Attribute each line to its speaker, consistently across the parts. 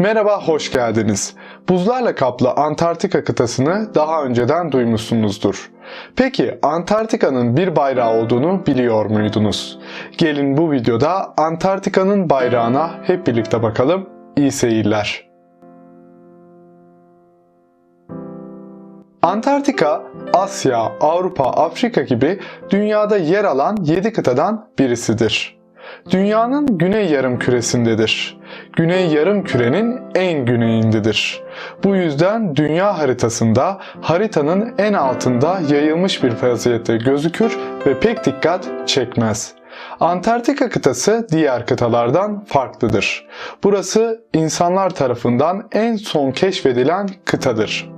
Speaker 1: Merhaba, hoş geldiniz. Buzlarla kaplı Antarktika kıtasını daha önceden duymuşsunuzdur. Peki Antarktika'nın bir bayrağı olduğunu biliyor muydunuz? Gelin bu videoda Antarktika'nın bayrağına hep birlikte bakalım. İyi seyirler. Antarktika, Asya, Avrupa, Afrika gibi dünyada yer alan 7 kıtadan birisidir. Dünyanın güney yarım küresindedir. Güney yarım kürenin en güneyindedir. Bu yüzden dünya haritasında haritanın en altında yayılmış bir vaziyette gözükür ve pek dikkat çekmez. Antarktika kıtası diğer kıtalardan farklıdır. Burası insanlar tarafından en son keşfedilen kıtadır.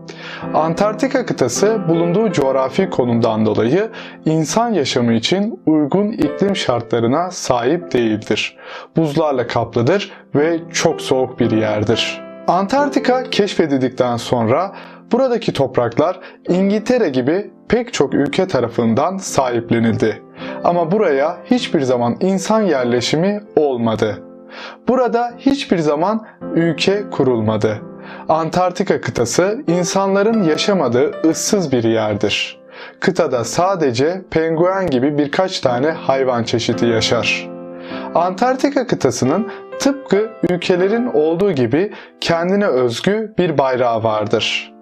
Speaker 1: Antarktika kıtası bulunduğu coğrafi konumdan dolayı insan yaşamı için uygun iklim şartlarına sahip değildir. Buzlarla kaplıdır ve çok soğuk bir yerdir. Antarktika keşfedildikten sonra buradaki topraklar İngiltere gibi pek çok ülke tarafından sahiplenildi. Ama buraya hiçbir zaman insan yerleşimi olmadı. Burada hiçbir zaman ülke kurulmadı. Antarktika kıtası insanların yaşamadığı ıssız bir yerdir. Kıtada sadece penguen gibi birkaç tane hayvan çeşidi yaşar. Antarktika kıtasının tıpkı ülkelerin olduğu gibi kendine özgü bir bayrağı vardır.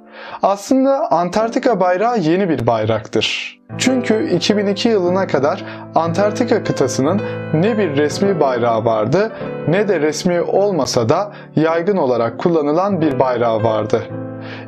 Speaker 1: Aslında Antarktika bayrağı yeni bir bayraktır. Çünkü 2002 yılına kadar Antarktika kıtasının ne bir resmi bayrağı vardı ne de resmi olmasa da yaygın olarak kullanılan bir bayrağı vardı.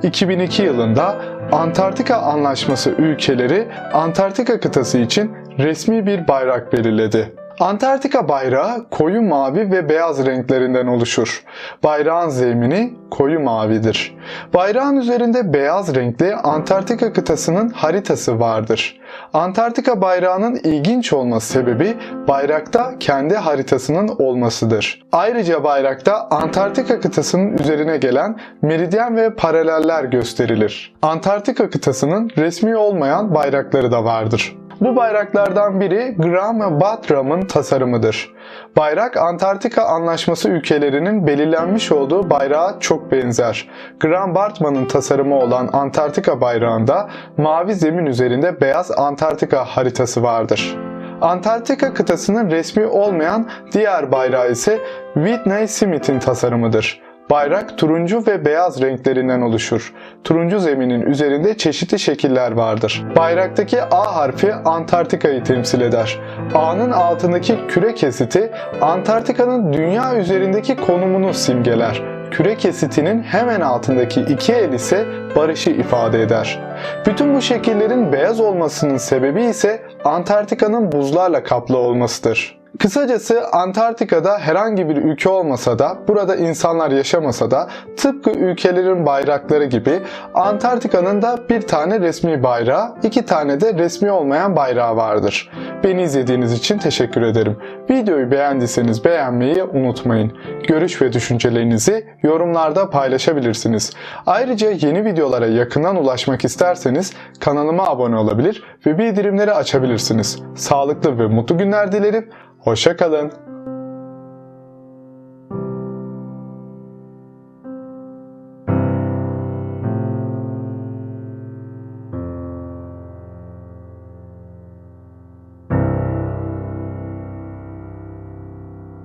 Speaker 1: 2002 yılında Antarktika Anlaşması ülkeleri Antarktika kıtası için resmi bir bayrak belirledi. Antarktika bayrağı koyu mavi ve beyaz renklerinden oluşur. Bayrağın zemini koyu mavidir. Bayrağın üzerinde beyaz renkli Antarktika kıtasının haritası vardır. Antarktika bayrağının ilginç olması sebebi bayrakta kendi haritasının olmasıdır. Ayrıca bayrakta Antarktika kıtasının üzerine gelen meridyen ve paraleller gösterilir. Antarktika kıtasının resmi olmayan bayrakları da vardır. Bu bayraklardan biri Graham Bartram'ın tasarımıdır. Bayrak Antarktika Anlaşması ülkelerinin belirlenmiş olduğu bayrağa çok benzer. Graham Bartman'ın tasarımı olan Antarktika bayrağında mavi zemin üzerinde beyaz Antarktika haritası vardır. Antarktika kıtasının resmi olmayan diğer bayrağı ise Whitney Smith'in tasarımıdır. Bayrak turuncu ve beyaz renklerinden oluşur. Turuncu zeminin üzerinde çeşitli şekiller vardır. Bayraktaki A harfi Antarktika'yı temsil eder. A'nın altındaki küre kesiti Antarktika'nın dünya üzerindeki konumunu simgeler. Küre kesitinin hemen altındaki iki el ise barışı ifade eder. Bütün bu şekillerin beyaz olmasının sebebi ise Antarktika'nın buzlarla kaplı olmasıdır. Kısacası Antarktika'da herhangi bir ülke olmasa da, burada insanlar yaşamasa da tıpkı ülkelerin bayrakları gibi Antarktika'nın da bir tane resmi bayrağı, iki tane de resmi olmayan bayrağı vardır. Beni izlediğiniz için teşekkür ederim. Videoyu beğendiyseniz beğenmeyi unutmayın. Görüş ve düşüncelerinizi yorumlarda paylaşabilirsiniz. Ayrıca yeni videolara yakından ulaşmak isterseniz kanalıma abone olabilir ve bildirimleri açabilirsiniz. Sağlıklı ve mutlu günler dilerim. Hoşçakalın.